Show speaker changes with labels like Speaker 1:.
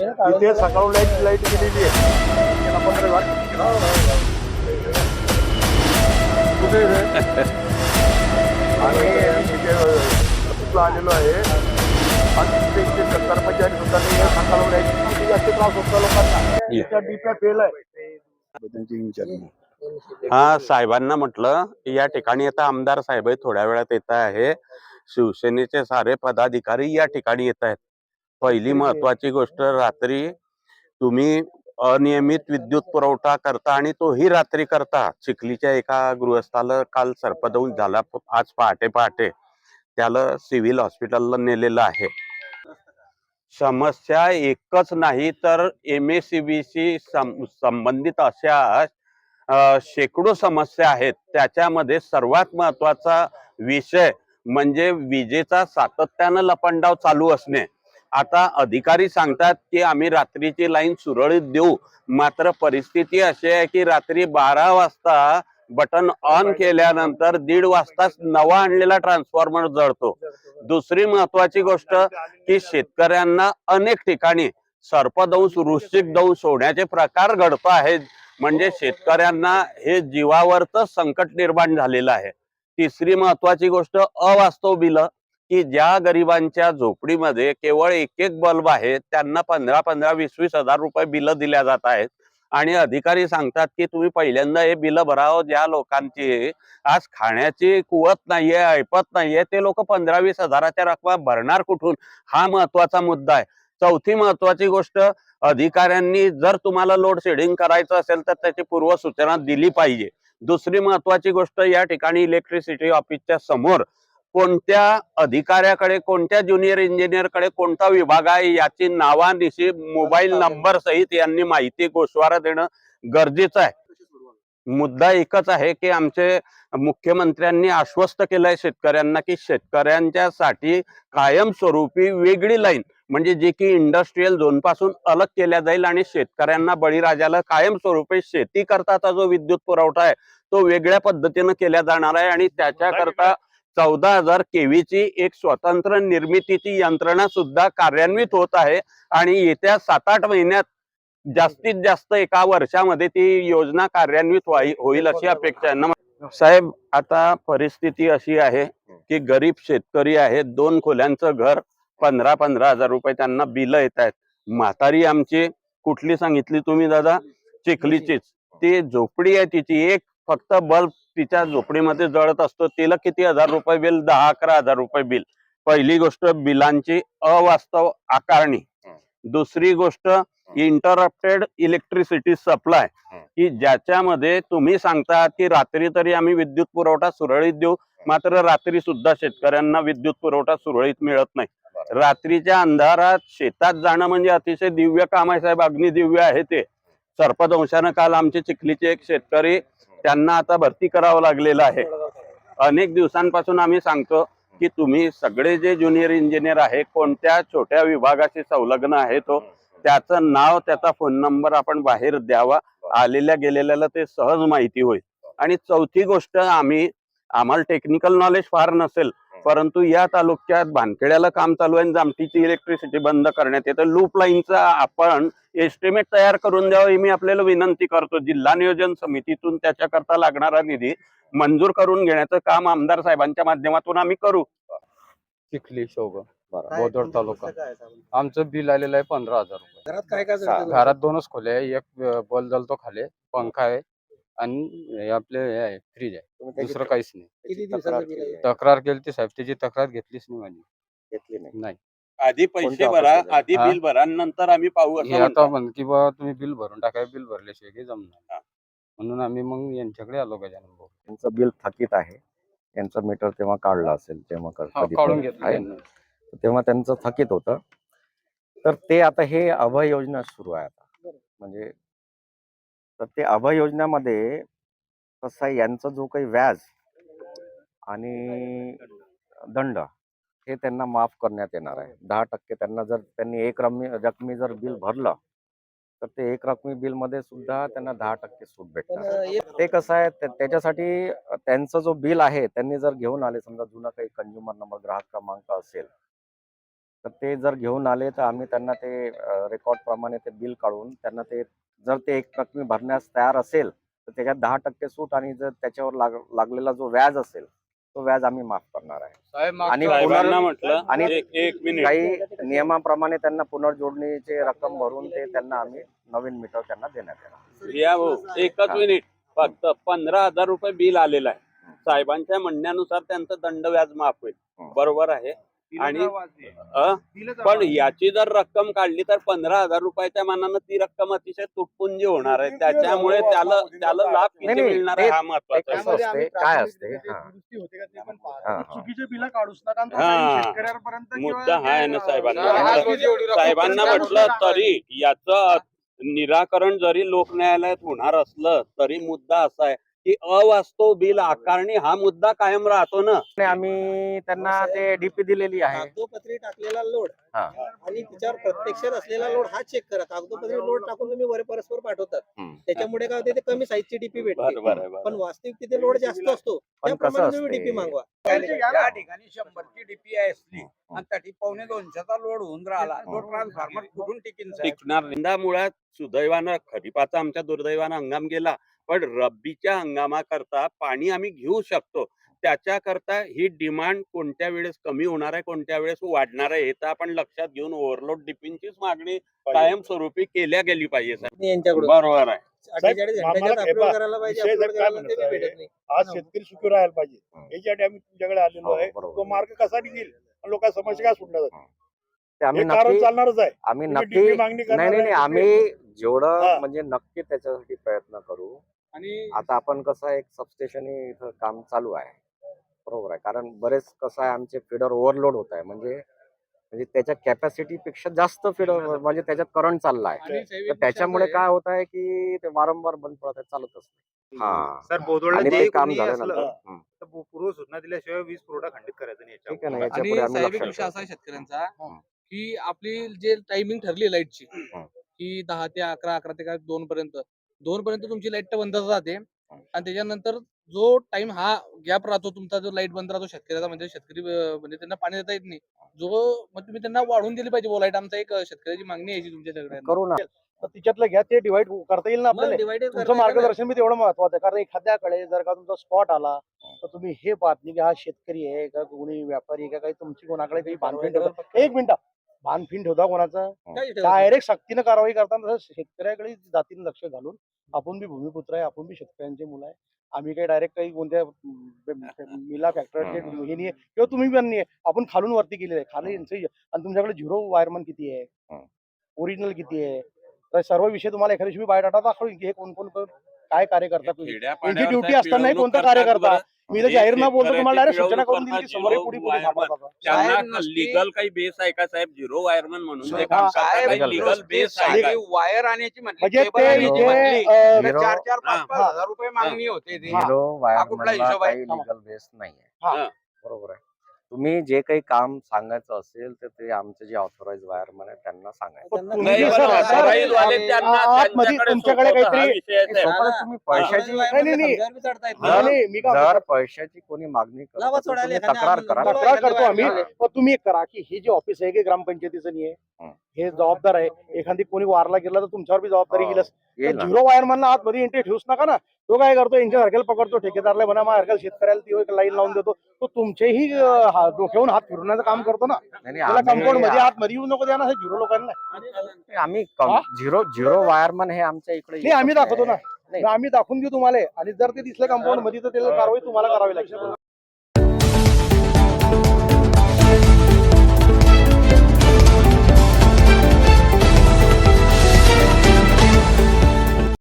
Speaker 1: इथे सकाळून light light गेलेली आहे? आम्ही इथे आलेलो आहे. आणि तिथे इथे कर्मचारी सुद्धा. सकाळून लाइट जास्त त्रास होता लोकांना. फेल आहे.
Speaker 2: हा साहेबांना म्हटलं की या ठिकाणी आता आमदार साहेब थोड्या वेळात येत आहे. शिवसेनेचे सारे पदाधिकारी या ठिकाणी येत आहेत. पहिली महत्वाची गोष्ट रात्री तुम्ही अनियमित विद्युत पुरवठा करता आणि तोही रात्री करता. चिखलीच्या एका गृहस्थाला काल सर्पदंश झाला आज पहाटे पहाटे. त्याला सिव्हिल हॉस्पिटलला नेलेलं आहे. समस्या एकच नाही तर M S C B C संबंधित अशा शेकडो समस्या आहेत. त्याच्यामध्ये सर्वात महत्त्वाचा विषय म्हणजे विजेचा सातत्यानं लपंडाव चालू असणे. आता अधिकारी सांगतात की आम्ही रात्रीची लाईन सुरळीत देऊ. मात्र परिस्थिती अशी आहे की रात्री बारा वाजता बटन ऑन केल्यानंतर दीड वाजताच नवा आणलेला ट्रान्सफॉर्मर जळतो. दुसरी महत्वाची गोष्ट की शेतकऱ्यांना अनेक ठिकाणी सर्पदंश वृश्चिक दंश होण्याचे प्रकार घडतो आहेत म्हणजे शेतकऱ्यांना हे जीवावरच संकट निर्माण झालेलं आहे. तिसरी महत्वाची गोष्ट अवास्तव बिल. की ज्या गरिबांच्या झोपडीमध्ये केवळ एक एक बल्ब आहे त्यांना पंधरा पंधरा वीस वीस हजार रुपये बिलं दिल्या जात आहेत. आणि अधिकारी सांगतात की तुम्ही पहिल्यांदा हे बिल भरावं ज्या लोकांची आज खाण्याची कुवत नाहीये ऐपत नाहीये ते लोक पंधरा वीस हजाराच्या रकमा भरणार कुठून? हा महत्त्वाचा मुद्दा आहे. चौथी महत्वाची गोष्ट अधिकाऱ्यांनी जर तुम्हाला लोड शेडिंग करायचं असेल तर त्याची पूर्वसूचना दिली पाहिजे. दुसरी महत्वाची गोष्ट या ठिकाणी इलेक्ट्रिसिटी ऑफिसच्या समोर कोणत्या अधिकाऱ्याकडे कोणत्या ज्युनियर इंजिनियरकडे कोणता विभाग आहे याची नावानिशी मोबाईल नंबर सहित यांनी माहिती गोषवारा देणं गरजेचं आहे. मुद्दा एकच आहे की आमचे मुख्यमंत्र्यांनी आश्वस्त केलंय शेतकऱ्यांना की शेतकऱ्यांच्यासाठी कायमस्वरूपी वेगळी लाईन म्हणजे जी की इंडस्ट्रीयल झोनपासून अलग केल्या जाईल आणि शेतकऱ्यांना बळीराजाला कायमस्वरूपी शेती करताचा जो विद्युत पुरवठा आहे तो वेगळ्या पद्धतीनं केला जाणार आहे आणि त्याच्याकरता चौदा हजार केवीची एक स्वतंत्र निर्मितीची यंत्रणा सुद्धा कार्यान्वित होत आहे. आणि येत्या सात आठ महिन्यात जास्तीत जास्त एका वर्षामध्ये ती योजना कार्यान्वित होईल अशी अपेक्षा आहे. साहेब आता परिस्थिती अशी आहे की गरीब शेतकरी आहेत. दोन खोल्यांचं घर पंधरा पंधरा हजार रुपये त्यांना बिल येत आहेत. म्हातारी आमची कुठली सांगितली तुम्ही दादा? चिखलीचीच. ती झोपडी आहे तिची. एक फक्त बल्ब तिच्या झोपडीमध्ये जळत असतो तिला किती हजार रुपये बिल? दहा अकरा हजार रुपये बिल. पहिली गोष्ट बिलांची अवास्तव आकारणी. दुसरी गोष्ट इंटरप्टेड इलेक्ट्रिसिटी सप्लाय की ज्याच्यामध्ये तुम्ही सांगता की रात्री तरी आम्ही विद्युत पुरवठा सुरळीत देऊ मात्र रात्री सुद्धा शेतकऱ्यांना विद्युत पुरवठा सुरळीत मिळत नाही. रात्रीच्या अंधारात शेतात जाणं म्हणजे अतिशय दिव्य काम आहे साहेब. अग्नी दिव्य आहे ते. सर्पदंशानं काल आमचे चिखलीचे एक शेतकरी त्यांना आता भरती करावं लागलेलं आहे. अनेक दिवसांपासून आम्ही सांगतो की तुम्ही सगळे जे ज्युनियर इंजिनियर आहे कोणत्या छोट्या विभागाशी संलग्न आहे तो त्याचं नाव त्याचा फोन नंबर आपण बाहेर द्यावा. आलेल्या गेलेल्याला ते सहज माहिती होईल. आणि चौथी गोष्ट आम्ही आम्हाला टेक्निकल नॉलेज फार नसेल परंतु या तालुक्यात भानखेड्याला काम चालू आहे आणि जामठीची इलेक्ट्रिसिटी बंद करण्यात येतं. लूप लाईनचा आपण एस्टिमेट तयार करून द्यावं ही मी आपल्याला विनंती करतो. जिल्हा नियोजन समितीतून त्याच्याकरता लागणारा निधी मंजूर करून घेण्याचं काम आमदार साहेबांच्या माध्यमातून आम्ही करू.
Speaker 3: चिखली शोग बोदड तालुका. आमचं बिल आलेलं आहे पंधरा हजार रुपये.
Speaker 1: घरात काय काय
Speaker 3: घरात दोनच खोले आहे. एक अं, बल्ब जलतो खाली पंखा आहे. आणि हे आपले हे आहे फ्रीज आहे दुसरं काहीच नाही
Speaker 1: किती दिवसाचं बिल आहे?
Speaker 3: तक्रार केली ती साहेब त्याची तक्रार घेतलीच नाही माझी
Speaker 1: घेतली नाही
Speaker 3: नाही
Speaker 2: आधी पैसे
Speaker 1: कोणत्या
Speaker 2: भरा
Speaker 1: ऑफिसला?
Speaker 2: आधी
Speaker 3: हा?
Speaker 2: बिल भरा नंतर आम्ही पाहू असं
Speaker 3: हे आता
Speaker 2: म्हणतात.
Speaker 3: म्हण की बा तुम्ही बिल भरून टाकाय बिल भरल्याशिवाय काही जमणार
Speaker 2: हा.
Speaker 3: म्हणून आम्ही मग यांच्याकडे आलो गजानन भाऊ
Speaker 4: त्यांचं बिल थकीत आहे त्यांचं मीटर तेव्हा काढलं असेल तेव्हा क-
Speaker 3: हा,
Speaker 4: कधी
Speaker 3: काढून
Speaker 4: पण
Speaker 3: घेतलं
Speaker 4: आहे. तेव्हा त्यांचं थकीत होतं तर ते आता हे अभय योजना सुरू आहे आता म्हणजे तर ते अभय योजनेमध्ये कसं आहे यांचं जो काही व्याज आणि दंड हे त्यांना माफ करण्यात येणार आहे. दहा टक्के त्यांना जर त्यांनी एक रकमी रकमी जर बिल भरलं तर ते एक रकमी बिलमध्ये सुद्धा त्यांना दहा टक्के सूट भेटणार. ते कसं आहे त्या- त्याच्यासाठी त्यांचं जो बिल आहे त्यांनी जर घेऊन आले समजा जुना काही कंझ्युमर नंबर ग्राहक क्रमांक असेल तर ते जर घेऊन आले तर आम्ही त्यांना ते रेकॉर्ड प्रमाणे ते बिल काढून त्यांना ते जर ते एक रकमी भरण्यास तयार असेल तर त्याच्यात दहा टक्के सूट आणि जर त्याच्यावर लाग लागलेला जो व्याज असेल तो व्याज आम्ही माफ करणार आहे. आणि आणि
Speaker 2: एक- एक मिनिट
Speaker 4: काही नियमाप्रमाणे त्यांना पुनर्जोडणीची रक्कम भरून ते त्यांना आम्ही नवीन मीटर त्यांना देण्यात येणार
Speaker 2: या भाऊ एकच. मिनिट फक्त पंधरा हजार रुपये बिल आलेलं आहे. साहेबांच्या म्हणण्यानुसार त्यांचं दंड व्याज माफ होईल. बरोबर आहे. आणि अ? पण याची जर रक्कम काढली तर पंधरा हजार रुपयाच्या मानानं ती रक्कम अतिशय तुटपुंजी होणार आहे त्याच्यामुळे त्याला त्याला लाभ किती
Speaker 4: नाही, नाही,
Speaker 2: मिळणार
Speaker 4: ते-
Speaker 2: आहे हा महत्त्वाचा.
Speaker 4: असते काय असते हा हा, हा.
Speaker 1: चुकीचे बिल काढूच नका आणि तो
Speaker 2: हा.
Speaker 1: काही शेतकऱ्यांपर्यंत किंवा
Speaker 2: मुद्दा हा आहे ना
Speaker 1: ते,
Speaker 2: साहेबांना.
Speaker 1: अं,
Speaker 3: एवढी रक्कम
Speaker 2: साहेबांना म्हटलं
Speaker 3: काढून
Speaker 2: तरी याचं निराकरण जरी लोक न्यायालयात होणार असलं तरी मुद्दा असा आहे की अवास्तव बिल आकारणी हा मुद्दा कायम राहतो ना.
Speaker 4: आणि आम्ही त्यांना ते डीपी दिलेली आहे.
Speaker 5: कागदोपत्री टाकलेला लोड.
Speaker 4: हा.
Speaker 5: आणि तिच्यावर प्रत्यक्षात असलेला लोड हा चेक करा. कागदोपत्री लोड टाकून तुम्ही वर परस्पर पाठवतात.
Speaker 4: हम्म.
Speaker 5: त्याच्यामुळे काय होते ते कमी साईजची डीपी भेटते.
Speaker 2: बरोबर आहे बरोबर.
Speaker 5: पण वास्तविक तिथे लोड जास्त असतो.
Speaker 4: पण कसं
Speaker 5: त्याप्रमाणे तुम्ही
Speaker 4: असते?
Speaker 5: डीपी मागवा.
Speaker 6: त्या ठिकाणी शंभरची डीपी असली आणि त्या पावणे दोनशेचा लोड होऊन राहिला. तो ट्रान्सफॉर्मर कुठून टिकीन साहेब?
Speaker 2: टिकणार नाही. यंदा मुळात सुदैवानं खरीपाचा आमच्या दुर्दैवानं हंगाम गेला. पण रब्बीच्या हंगामाकरता पाणी आम्ही घेऊ शकतो. त्याच्याकरता ही डिमांड कोणत्या वेळेस कमी होणार आहे कोणत्या वेळेस वाढणार आहे हे तर आपण लक्षात घेऊन ओव्हरलोड डिपिंगचीच मागणी कायमस्वरूपी केल्या गेली पाहिजे बरोबर आहे.
Speaker 5: घंट्याच्यात
Speaker 1: हे आज शेतकरी सुखी राहायला पाहिजे. याच्यासाठी आम्ही तुमच्याकडे आलेलो
Speaker 4: हो,
Speaker 1: आहे.
Speaker 4: बरोबर.
Speaker 1: तो मार्ग कसा निघेल? लोकांच्या समस्या काय सुटल्या
Speaker 4: आम्ही
Speaker 1: हे
Speaker 4: नक्की
Speaker 1: चालणारच आहे.
Speaker 4: आम्ही नक्की नाही नाही आम्ही जेवढं. म्हणजे नक्की त्याच्यासाठी प्रयत्न करू
Speaker 3: आणि
Speaker 4: आता आपण कसं आहे, एक सबस्टेशन इथं काम चालू आहे बरोबर आहे कारण बरेच कसं आहे आमचे फिडर ओव्हरलोड होत आहे म्हणजे म्हणजे त्याच्या कॅपॅसिटी पेक्षा जास्त फिडर म्हणजे त्याच्यात करंट चालला आहे तर त्याच्यामुळे काय होत आहे की ते वारंवार बंद पडत आहे चालतच नाही हा
Speaker 7: सर बोदोडला
Speaker 4: आणि
Speaker 7: जे
Speaker 4: ते काम
Speaker 7: कोणी
Speaker 4: झाल्यानंतर
Speaker 7: असलं
Speaker 4: हं.
Speaker 7: तर पू- पूर्व सूचना दिल्याशिवाय वीज पुरवठा खंडित करायचा नाही
Speaker 4: ठीक आहे ना
Speaker 7: याच्यावर.
Speaker 4: याच्या
Speaker 8: आणि
Speaker 4: पुढे आम्ही
Speaker 8: साहेब एक
Speaker 4: लक्ष
Speaker 8: विषय असा आहे
Speaker 4: ठेवू.
Speaker 8: शेतकऱ्यांचा
Speaker 4: हं.
Speaker 8: की आपली जे टायमिंग ठरली लाईटची
Speaker 4: हं.
Speaker 8: की दहा ते अकरा अकरा ते काय दोन पर्यंत दोन पर्यंत तुमची लाइट बंद राहते. आणि त्याच्यानंतर जो टाइम हा गॅप राहतो तुमचा जो लाइट बंद राहतो शेतकऱ्याचा म्हणजे शेतकरी म्हणजे त्यांना पाणी देता येत नाही. जो मग तुम्ही त्यांना वाढवून दिली पाहिजे लाइट. आमचा एक शेतकऱ्याची मागणी यायची तुमच्या सगळ्यांना.
Speaker 1: तर तिच्यातलं घ्या ते डिवाइड करता येईल ना आपल्याला. तुमचं मार्गदर्शन बी तेवढं महत्वाचं आहे. कारण एखाद्याकडे जर का तुमचा स्पॉट आला तर तुम्ही हे पाहत नाही की हा शेतकरी आहे का कोणी व्यापारी आहे का काही तुमची कोणाकडे काही एक मिनिट. बांधफिंड ठेवता कोणाचं? डायरेक्ट सक्तीनं कारवाई करताना तसं शेतकऱ्याकडे जातीनं लक्ष घालून आपण बी भूमिपुत्र आहे आपण बी शेतकऱ्यांचे मुलं आहे. आम्ही काही डायरेक्ट काही कोणत्या मिला फॅक्टरीचे हे नाही किंवा तुम्ही पण नाही आपण खालून वरती केलेलं आहे. खाली यांचं आणि तुमच्याकडे झिरो वायरमन किती आहे?
Speaker 4: हं.
Speaker 1: ओरिजिनल किती आहे? तर सर्व विषय तुम्हाला एखाद्या दिवशी बायोडाटा दाखवून की हे कोण कोण काय कार्य करतात ड्युटी असतानाही
Speaker 2: पिळवणूक
Speaker 1: कोणतं कार्य
Speaker 2: करतात
Speaker 1: करता? मी तर
Speaker 2: हे
Speaker 1: जाहीर न बोलतो तुम्हाला डायरेक्ट सूचना करून दिली की समोर पुढे.
Speaker 2: त्यांना
Speaker 6: नसती-
Speaker 2: लिगल काही बेस आहे का साहेब? झिरो वायरमन म्हणून ते काम करतात.
Speaker 6: साहेब
Speaker 2: काही लिगल बेस आहे का?
Speaker 6: वायर आण्याची
Speaker 1: म्हणजे ते अं,
Speaker 4: Zero-
Speaker 6: चार चार पाच. पाच हजार रुपये मागणी होते ते.
Speaker 4: झिरो
Speaker 6: कुठला हिशोब आहे?
Speaker 4: काही लिगल बेस नाही
Speaker 1: हा.
Speaker 4: आहे बरोबर आहे. तुम्ही जे काही काम सांगायचं असेल तर ते आमचे जे ऑथोराइज वायरमन आहे त्यांना सांगायचं.
Speaker 2: हा
Speaker 4: पैशाची
Speaker 1: नाही, नाही, नाही.
Speaker 2: हा.
Speaker 1: नाही, मी काय
Speaker 4: जर पैशाची कोणी मागणी तक्रार करा.
Speaker 1: तक्रार करतो आम्ही.
Speaker 4: हा.
Speaker 1: पण तुम्ही एक करा की हे जे ऑफिस आहे की ग्रामपंचायतीचं नाही
Speaker 4: हं.
Speaker 1: आहे हे जबाबदार आहे. एखादी कोणी वारला गेला तर तुमच्यावर बी जबाबदारी
Speaker 4: हो, येईल ना.
Speaker 1: झिरो वायरमॅनला आतमध्ये एंट्री ठेवूच नका ना. तो काय करतो? यांच्या सारख्याला पकडतो. ठेकेदारला म्हणा माझ्या सारख्याला शेतकऱ्याला ती एक लाईन लावून देतो. तो तुमचेही अं, डोक्यावरून हात फिरवण्याचं काम करतो ना.
Speaker 4: नाही, नाही,
Speaker 1: त्याला
Speaker 4: आम्ही-
Speaker 1: कंपाऊंडमध्ये आतमध्ये येऊ नको द्या ना हे झिरो लोकांना.
Speaker 4: आम्ही
Speaker 1: हा?
Speaker 4: झिरो झिरो वायरमन हे आमच्या इकडे
Speaker 1: नाही आम्ही दाखवतो ना.
Speaker 4: नाही.
Speaker 1: आम्ही दाखवून देऊ तुम्हाला. आणि जर ते दिसलं कंपाऊंडमध्ये तर त्याला कारवाई तुम्हाला करावी लागेल.